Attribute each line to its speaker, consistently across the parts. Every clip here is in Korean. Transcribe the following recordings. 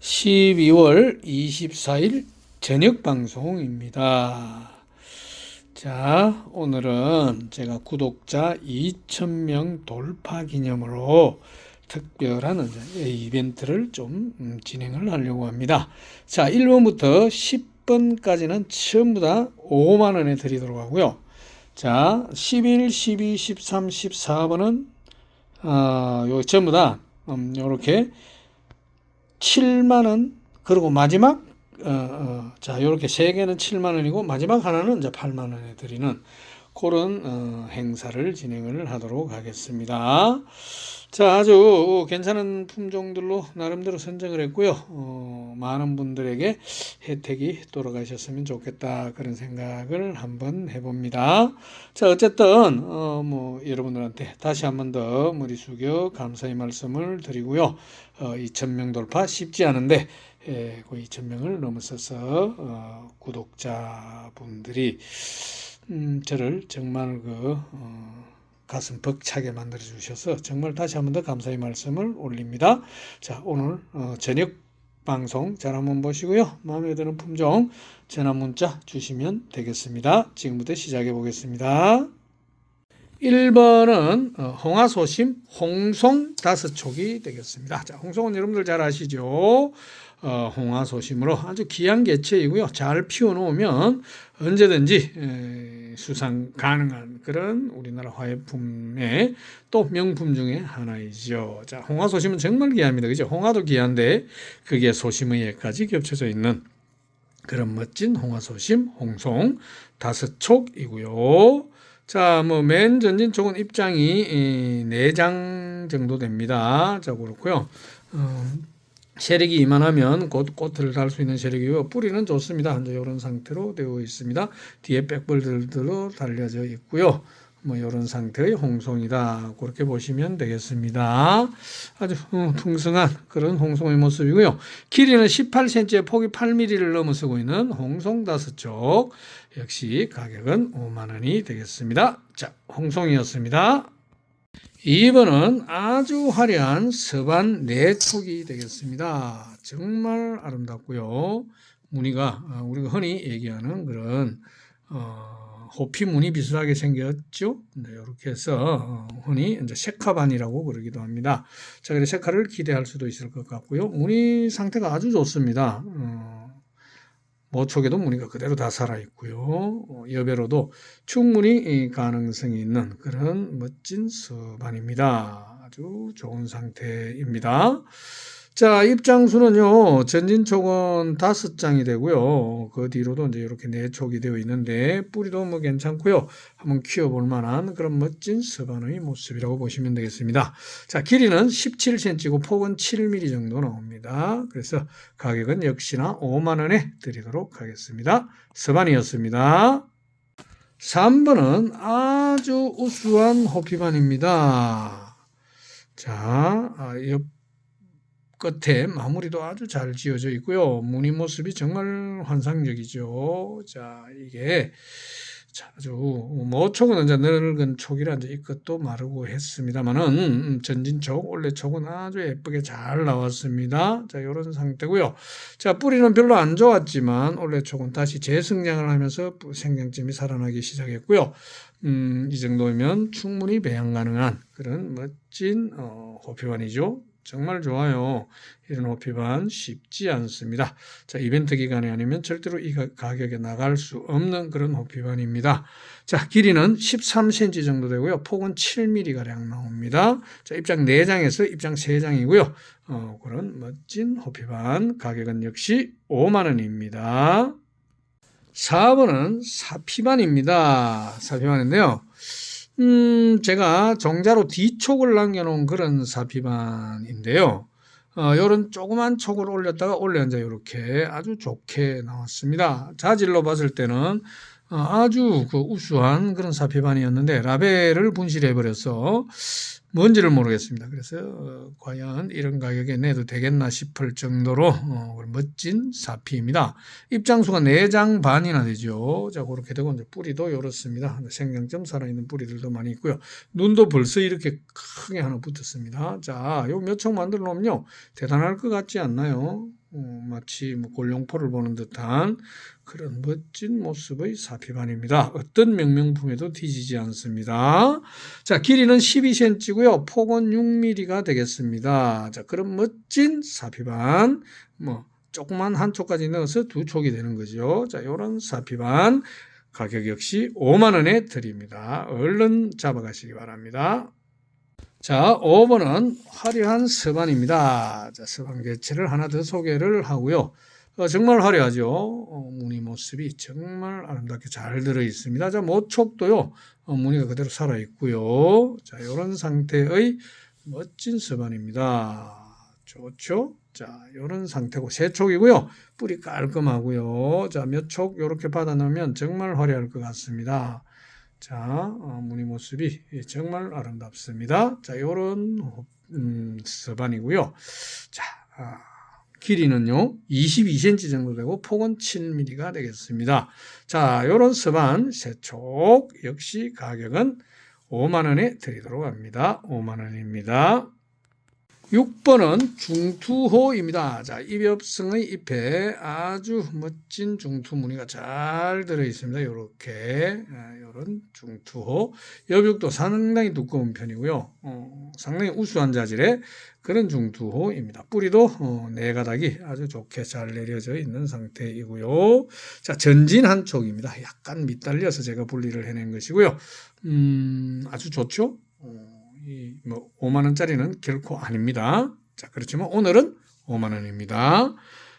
Speaker 1: 12월 24일 저녁 방송입니다. 자, 오늘은 제가 구독자 2,000명 돌파 기념으로 특별한 이벤트를 좀 음, 진행을 하려고 합니다. 자, 1번부터 10번까지는 전부 다 5만 원에 드리도록 하고요. 자, 11, 12, 13, 14번은 어, 요 전부 다 음, 요렇게 7만 원 그리고 마지막 어, 어, 자 요렇게 세 개는 7만 원이고 마지막 하나는 이제 8만 원에 드리는 그런 어, 행사를 진행을 하도록 하겠습니다. 자 아주 괜찮은 품종들로 나름대로 선정을 했고요. 어, 많은 분들에게 혜택이 돌아가셨으면 좋겠다 그런 생각을 한번 해봅니다. 자 어쨌든 어, 뭐 여러분들한테 다시 한번 더 머리 숙여 감사의 말씀을 드리고요. 어, 2,000명 돌파 쉽지 않은데 예, 그 2,000명을 넘어서서 어, 구독자분들이 음, 저를 정말 그 어, 가슴 벅차게 만들어 주셔서 정말 다시 한 번 더 감사의 말씀을 올립니다. 자 오늘 어, 저녁 방송 잘 한번 보시고요. 마음에 드는 품종 전화 문자 주시면 되겠습니다. 지금부터 시작해 보겠습니다. 1번은 어, 홍화소심 홍송 다섯 촉이 되겠습니다. 자, 홍송은 여러분들 잘 아시죠? 어, 홍화소심으로 아주 귀한 개체이고요. 잘 피워놓으면 언제든지 에, 수상 가능한 그런 우리나라 화훼품의 또 명품 중에 하나이죠. 자, 홍화 소심은 정말 귀합니다. 그죠? 홍화도 귀한데 그게 소심의에까지 겹쳐져 있는 그런 멋진 홍화 소심 홍송 다섯 촉이고요. 자, 뭐 맨 전진 쪽은 입장이 네 장 정도 됩니다. 자, 그렇고요. 어, 세력이 이만하면 곧 꽃을 달 수 있는 세력이고요. 뿌리는 좋습니다. 이제 이런 상태로 되어 있습니다. 뒤에 백벌들로 달려져 있고요. 뭐 이런 상태의 홍송이다. 그렇게 보시면 되겠습니다. 아주 어, 풍성한 그런 홍송의 모습이고요. 길이는 18cm에 폭이 8mm를 넘어서고 있는 홍송 다섯 쪽. 역시 가격은 5만 원이 되겠습니다. 자, 홍송이었습니다. 2번은 아주 화려한 서반 내촉이 되겠습니다. 정말 아름답고요. 무늬가 어, 우리가 흔히 얘기하는 그런 어, 호피 무늬 비슷하게 생겼죠. 네, 이렇게 해서 어, 흔히 이제 셰카반이라고 그러기도 합니다. 자, 그래서 셰카를 기대할 수도 있을 것 같고요. 무늬 상태가 아주 좋습니다. 어, 모촉에도 무늬가 그대로 다 살아 있고요. 어, 여배로도 충분히 가능성이 있는 그런 멋진 서반입니다. 아주 좋은 상태입니다. 자, 입장수는요, 전진촉은 다섯 장이 되고요. 그 뒤로도 이제 이렇게 네 촉이 되어 있는데, 뿌리도 뭐 괜찮고요. 한번 키워볼 만한 그런 멋진 서반의 모습이라고 보시면 되겠습니다. 자, 길이는 17cm고 폭은 7mm 정도 나옵니다. 그래서 가격은 역시나 5만원에 드리도록 하겠습니다. 서반이었습니다. 3번은 아주 우수한 호피반입니다. 자, 아, 옆 끝에 마무리도 아주 잘 지어져 있고요. 무늬 모습이 정말 환상적이죠. 자, 이게 자, 아주 모촉은 이제 늙은 촉이라 이제 이 끝도 마르고 했습니다만은 전진촉, 원래 촉은 아주 예쁘게 잘 나왔습니다. 자, 이런 상태고요. 자, 뿌리는 별로 안 좋았지만 원래 촉은 다시 재성장을 하면서 생장점이 살아나기 시작했고요. 음, 이 정도면 충분히 배양 가능한 그런 멋진 어, 호피반이죠. 정말 좋아요. 이런 호피반 쉽지 않습니다. 자, 이벤트 기간이 아니면 절대로 이 가격에 나갈 수 없는 그런 호피반입니다. 자, 길이는 13cm 정도 되고요. 폭은 7mm가량 나옵니다. 자, 입장 4장에서 입장 3장이고요. 어, 그런 멋진 호피반. 가격은 역시 5만원입니다. 4번은 사피반입니다. 사피반인데요. 음, 제가 정자로 뒤촉을 남겨놓은 그런 사피반인데요. 어, 요런 조그만 촉을 올렸다가 올려 이제 이렇게 아주 좋게 나왔습니다. 자질로 봤을 때는 어, 아주 그 우수한 그런 사피반이었는데 라벨을 분실해 버려서 뭔지를 모르겠습니다. 그래서 어, 과연 이런 가격에 내도 되겠나 싶을 정도로 어, 멋진 사피입니다. 입장수가 4장 반이나 되죠. 자 그렇게 되고 이제 뿌리도 이렇습니다. 생명점 살아있는 뿌리들도 많이 있고요. 눈도 벌써 이렇게 크게 하나 붙었습니다. 자, 요몇척 만들어 놓으면요. 대단할 것 같지 않나요? 어, 마치 뭐 골룡포를 보는 듯한 그런 멋진 모습의 사피반입니다. 어떤 명명품에도 뒤지지 않습니다. 자, 길이는 12cm고요. 폭은 6mm가 되겠습니다. 자, 그런 멋진 사피반. 뭐 조그만 한 촉까지 넣어서 두 촉이 되는 거죠. 자, 요런 사피반 가격 역시 5만 원에 드립니다. 얼른 잡아가시기 바랍니다. 자, 5번은 화려한 서반입니다. 자, 서반 개체를 하나 더 소개를 하고요. 어, 정말 화려하죠. 어, 무늬 모습이 정말 아름답게 잘 들어 있습니다. 자, 모촉도요. 어, 무늬가 그대로 살아 있고요. 자, 이런 상태의 멋진 서반입니다. 좋죠? 자, 이런 상태고 세 촉이고요. 뿌리 깔끔하고요. 자, 몇촉 이렇게 받아 넣으면 정말 화려할 것 같습니다. 자, 어, 무늬 모습이 정말 아름답습니다. 자, 요런 음, 서반이고요. 자, 아, 길이는요, 22cm 정도 되고 폭은 7mm가 되겠습니다. 자, 요런 서반 세촉 역시 가격은 5만 원에 드리도록 합니다. 5만 원입니다. 6번은 중투호입니다. 자, 입엽성의 잎에 아주 멋진 중투 무늬가 잘 들어 있습니다. 요렇게, 요런 중투호. 여벽도 상당히 두꺼운 편이고요. 어, 상당히 우수한 자질의 그런 중투호입니다. 뿌리도 어, 네 가닥이 아주 좋게 잘 내려져 있는 상태이고요. 자, 전진 한 촉입니다. 약간 밑달려서 제가 분리를 해낸 것이고요. 음, 아주 좋죠? 어, 이뭐 5만 원짜리는 결코 아닙니다. 자, 그렇지만 오늘은 5만 원입니다.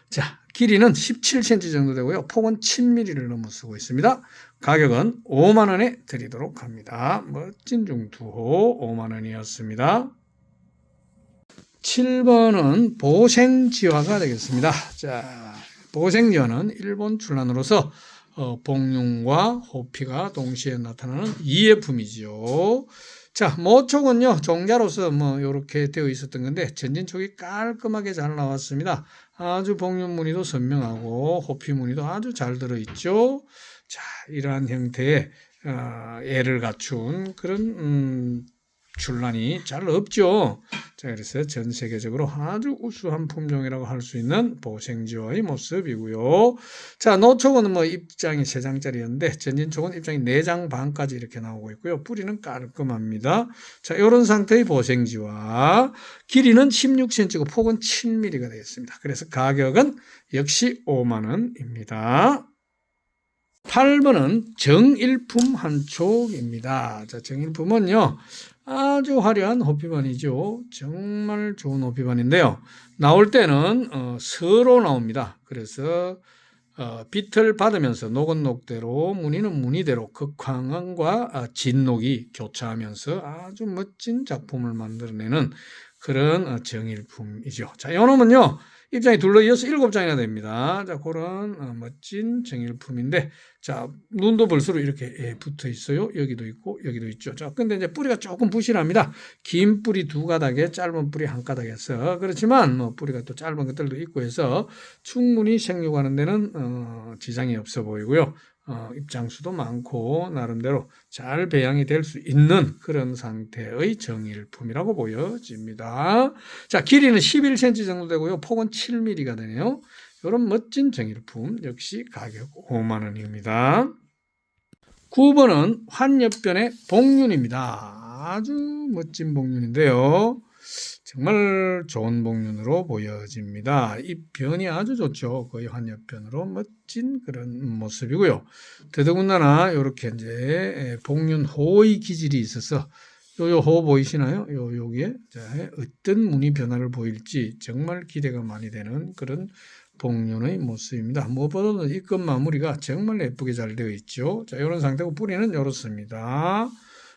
Speaker 1: 자, 길이는 17cm 정도 되고요. 폭은 7mm를 넘어 쓰고 있습니다. 가격은 5만 원에 드리도록 합니다. 멋진 중투호 5만 원이었습니다. 7번은 보생지화가 되겠습니다. 자, 보생지화는 일본 출란으로서 어, 복륜과 호피가 동시에 나타나는 이해품이죠. 자, 모촉은요, 종자로서 뭐, 이렇게 되어 있었던 건데, 전진촉이 깔끔하게 잘 나왔습니다. 아주 복륜 무늬도 선명하고, 호피 무늬도 아주 잘 들어있죠. 자, 이러한 형태의, 어, 애를 갖춘 그런, 음, 출란이 잘 없죠. 자, 그래서 전 세계적으로 아주 우수한 품종이라고 할 수 있는 보생지와의 모습이고요. 자, 노촉은 뭐 입장이 3장짜리였는데 전진촉은 입장이 4장 반까지 이렇게 나오고 있고요. 뿌리는 깔끔합니다. 자, 이런 상태의 보생지와 길이는 16cm고 폭은 7mm가 되겠습니다. 그래서 가격은 역시 5만 원입니다. 8번은 정일품 한촉입니다. 자, 정일품은요, 아주 화려한 호피반이죠. 정말 좋은 호피반인데요. 나올 때는 어, 서로 나옵니다. 그래서 어, 빛을 받으면서 녹은 녹대로 무늬는 무늬대로 극황과 아, 진녹이 교차하면서 아주 멋진 작품을 만들어내는 그런 어, 정일품이죠. 자, 요놈은요. 입장이 둘러 이어서 일곱 장이나 됩니다. 자, 그런 어, 멋진 정일품인데, 자, 눈도 볼수록 이렇게 예, 붙어 있어요. 여기도 있고, 여기도 있죠. 자, 근데 이제 뿌리가 조금 부실합니다. 긴 뿌리 두 가닥에 짧은 뿌리 한 가닥에서. 그렇지만, 뭐, 뿌리가 또 짧은 것들도 있고 해서 충분히 생육하는 데는, 어, 지장이 없어 보이고요. 어, 입장수도 많고 나름대로 잘 배양이 될 수 있는 그런 상태의 정일품이라고 보여집니다. 자, 길이는 11cm 정도 되고요. 폭은 7mm가 되네요. 이런 멋진 정일품 역시 가격 5만 원입니다. 9번은 환엽변의 복륜입니다. 아주 멋진 복륜인데요. 정말 좋은 복륜으로 보여집니다. 이 변이 아주 좋죠. 거의 환엽변으로 멋진 그런 모습이고요. 더더군다나 이렇게 이제 복륜 호의 기질이 있어서 요요 호 보이시나요? 요 자, 어떤 무늬 변화를 보일지 정말 기대가 많이 되는 그런 복륜의 모습입니다. 무엇보다도 이 끝 마무리가 정말 예쁘게 잘 되어 있죠. 자, 이런 상태고 뿌리는 이렇습니다.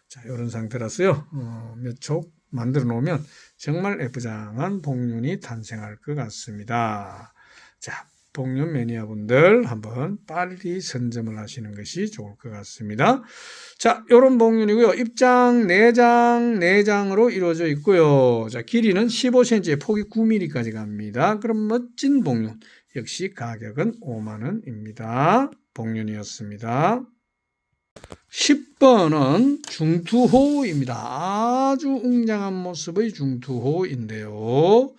Speaker 1: 자, 이런 상태라서요. 어, 몇 촉 만들어 놓으면 정말 예쁘장한 복륜이 탄생할 것 같습니다. 자, 복륜 매니아분들 한번 빨리 선점을 하시는 것이 좋을 것 같습니다. 자, 요런 복륜이고요. 입장 4장, 4장으로 이루어져 있고요. 자, 길이는 15cm에 폭이 9mm까지 갑니다. 그럼 멋진 복륜. 역시 가격은 5만 원입니다. 복륜이었습니다. 10번은 중투호입니다. 아주 웅장한 모습의 중투호인데요.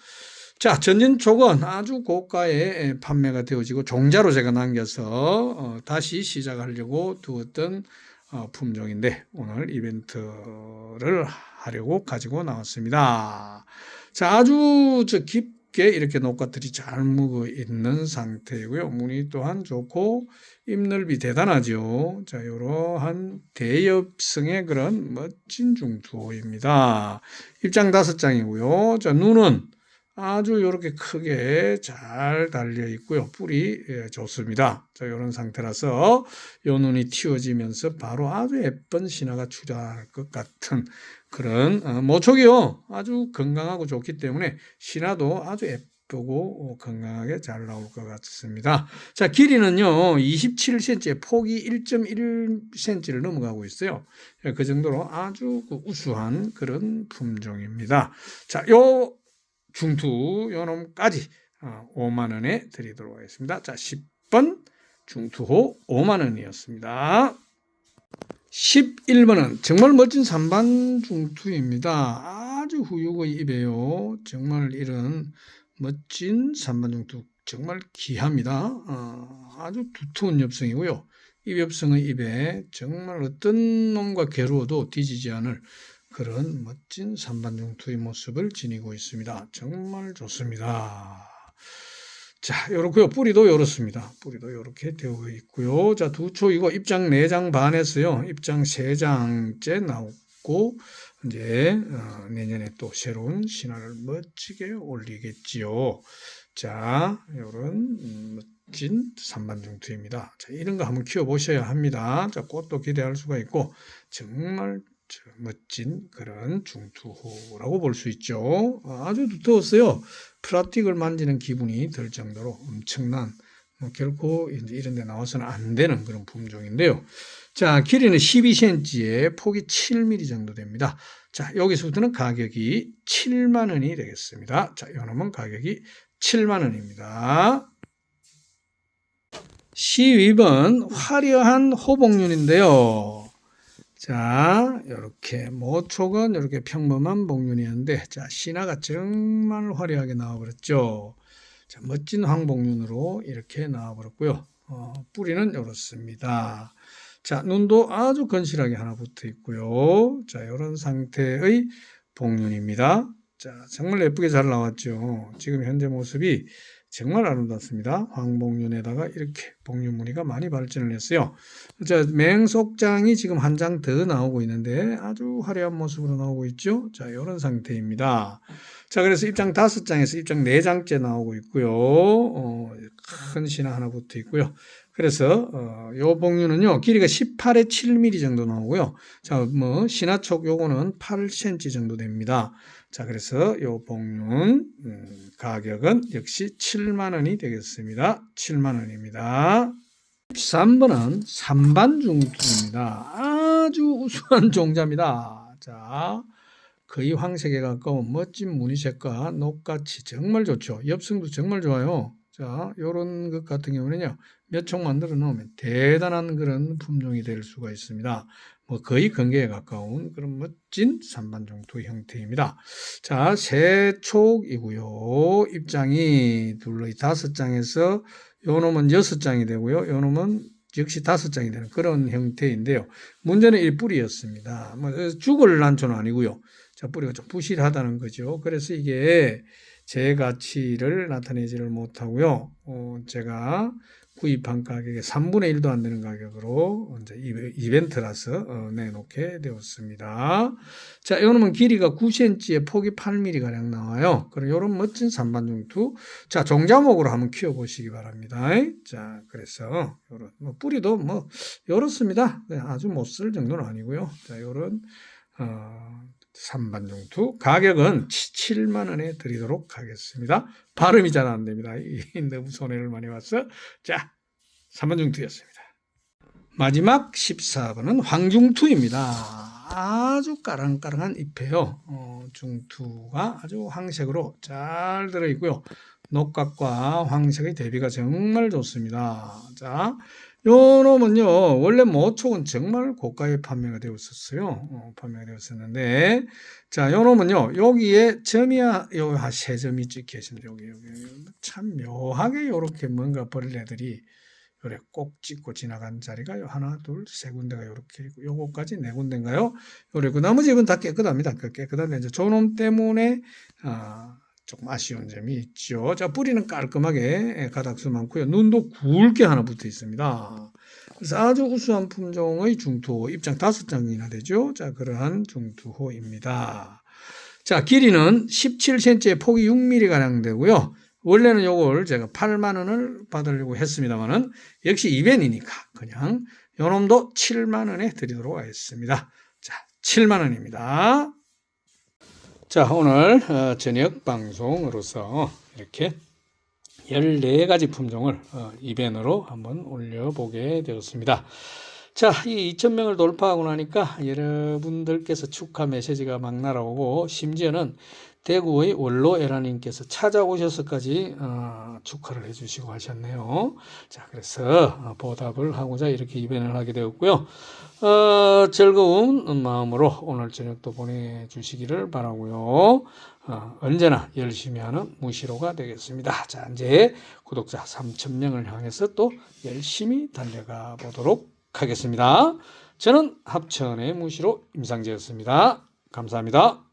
Speaker 1: 자, 전진촉은 아주 고가에 판매가 되어지고 종자로 제가 남겨서 어, 다시 시작하려고 두었던 어, 품종인데 오늘 이벤트를 하려고 가지고 나왔습니다. 자, 아주 저 깊 게 이렇게 녹과들이 잘 묵어 있는 상태이고요. 무늬 또한 좋고 입넓이 대단하죠. 자, 이러한 대엽성의 그런 멋진 중투호입니다. 입장 다섯 장이고요. 자, 눈은 아주 이렇게 크게 잘 달려 있고요. 뿌리 예, 좋습니다. 자, 이런 상태라서 요 눈이 틔워지면서 바로 아주 예쁜 신화가 출현할 것 같은 그런 어, 모촉이요. 아주 건강하고 좋기 때문에 신화도 아주 예쁘고 어, 건강하게 잘 나올 것 같습니다. 자, 길이는요. 27cm에 폭이 1.1cm를 넘어가고 있어요. 예, 그 정도로 아주 그 우수한 그런 품종입니다. 자, 요 중투 요놈까지 5만 원에 드리도록 하겠습니다. 자, 10번 중투호 5만 원이었습니다. 11번은 정말 멋진 산반 중투입니다. 아주 후육의 입에요. 정말 이런 멋진 산반 중투 정말 귀합니다. 어, 아주 두터운 엽성이고요. 이 엽성의 입에 정말 어떤 놈과 괴로워도 뒤지지 않을 그런 멋진 산반중투의 모습을 지니고 있습니다. 정말 좋습니다. 자, 요렇고요. 뿌리도 요렇습니다. 뿌리도 요렇게 되어 있고요. 자, 두 초이고 입장 4장 반에서요. 입장 3장째 나오고 이제 어, 내년에 또 새로운 신화를 멋지게 올리겠지요. 자, 요런 음, 멋진 산반중투입니다. 자, 이런 거 한번 키워 보셔야 합니다. 자, 꽃도 기대할 수가 있고 정말 저 멋진 그런 중투호라고 볼 수 있죠. 아주 두터웠어요. 플라스틱을 만지는 기분이 들 정도로 엄청난 뭐 결코 이제 이런 데 나와서는 안 되는 그런 품종인데요. 자, 길이는 12cm에 폭이 7mm 정도 됩니다. 자, 여기서부터는 가격이 7만 원이 되겠습니다. 자, 요 놈은 가격이 7만 원입니다. 12번 화려한 호복륜인데요. 자, 이렇게 모촉은 이렇게 평범한 복륜이었는데, 자, 신화가 정말 화려하게 나와버렸죠. 자, 멋진 황복륜으로 이렇게 나와버렸고요. 어, 뿌리는 이렇습니다. 자, 눈도 아주 건실하게 하나 붙어 있고요. 자, 이런 상태의 복륜입니다. 자, 정말 예쁘게 잘 나왔죠. 지금 현재 모습이 정말 아름답습니다. 황복륜에다가 이렇게 복륜 무늬가 많이 발전을 했어요. 자, 맹속장이 지금 한 장 더 나오고 있는데 아주 화려한 모습으로 나오고 있죠. 자, 이런 상태입니다. 자, 그래서 입장 다섯 장에서 입장 네 장째 나오고 있고요. 어, 큰 신화 하나 붙어 있고요. 그래서 어, 요 복륜은요 길이가 18에 7mm 정도 나오고요. 자, 뭐 신화촉 요거는 8cm 정도 됩니다. 자, 그래서 요 복륜 음, 가격은 역시 7만 원이 되겠습니다. 7만 원입니다. 13번은 삼반중투입니다. 아주 우수한 종자입니다. 자, 거의 황색에 가까운 멋진 무늬색과 녹같이 정말 좋죠. 엽성도 정말 좋아요. 자, 요런 것 같은 경우는요, 몇 총 만들어 놓으면 대단한 그런 품종이 될 수가 있습니다. 뭐 거의 건개에 가까운 그런 멋진 산반종투 형태입니다. 자, 세 촉이고요. 입장이 둘러 다섯 장에서 요 놈은 여섯 장이 되고요. 요 놈은 역시 다섯 장이 되는 그런 형태인데요. 문제는 이 뿌리였습니다. 뭐 죽을 난초는 아니고요. 자, 뿌리가 좀 부실하다는 거죠. 그래서 이게 제 가치를 나타내지를 못하고요. 어, 제가 구입한 가격의 3분의 1도 안 되는 가격으로 이제 이벤트라서 어, 내놓게 되었습니다. 자, 요놈은 길이가 9cm에 폭이 8mm 가량 나와요. 그럼 요런 멋진 산반중투. 자, 종자목으로 한번 키워 보시기 바랍니다. 자, 그래서 요런 뭐 뿌리도 뭐 요렇습니다. 아주 못 쓸 정도는 아니고요. 자, 요런 어, 3번 중투 가격은 7만 원에 드리도록 하겠습니다. 발음이 잘 안 됩니다. 이 너무 손해를 많이 봤어. 자, 3번 중투였습니다. 마지막 14번은 황중투입니다. 아주 까랑까랑한 잎이에요. 어, 중투가 아주 황색으로 잘 들어있고요. 녹각과 황색의 대비가 정말 좋습니다. 자, 요 놈은요, 원래 모촉은 정말 고가에 판매가 되었었어요. 어, 판매가 되었었는데, 자, 요 놈은요, 여기에 점이야, 요세 점이 찍혀 있습니다. 여기, 여기. 참 묘하게 요렇게 뭔가 벌레들이 요래 꼭 찍고 지나간 자리가 요 하나, 둘, 세 군데가 요렇게 있고, 요거까지 네 군데인가요? 요래고, 나머지 집은 다 깨끗합니다. 그 깨끗한데, 이제 저놈 때문에, 아, 조금 아쉬운 점이 있죠. 자, 뿌리는 깔끔하게 가닥수 많고요. 눈도 굵게 하나 붙어 있습니다. 그래서 아주 우수한 품종의 중투호, 입장 다섯 장이나 되죠. 자, 그러한 중투호입니다. 자, 길이는 17cm에 폭이 6mm 가량 되고요. 원래는 요걸 제가 8만 원을 받으려고 했습니다만은 역시 이벤이니까 그냥 요놈도 7만 원에 드리도록 하겠습니다. 자, 7만 원입니다. 자, 오늘 어, 저녁 방송으로서 이렇게 14가지 품종을 어, 이벤으로 한번 올려보게 되었습니다. 자, 이 2,000명을 돌파하고 나니까 여러분들께서 축하 메시지가 막 날아오고 심지어는 대구의 원로 에라님께서 찾아오셔서까지 어, 축하를 해주시고 하셨네요. 자, 그래서 어, 보답을 하고자 이렇게 이벤을 하게 되었고요. 어, 즐거운 마음으로 오늘 저녁도 보내주시기를 바라고요. 어, 언제나 열심히 하는 무시로가 되겠습니다. 자, 이제 구독자 3,000명을 향해서 또 열심히 달려가 보도록 하겠습니다. 저는 합천의 무시로 임상재였습니다. 감사합니다.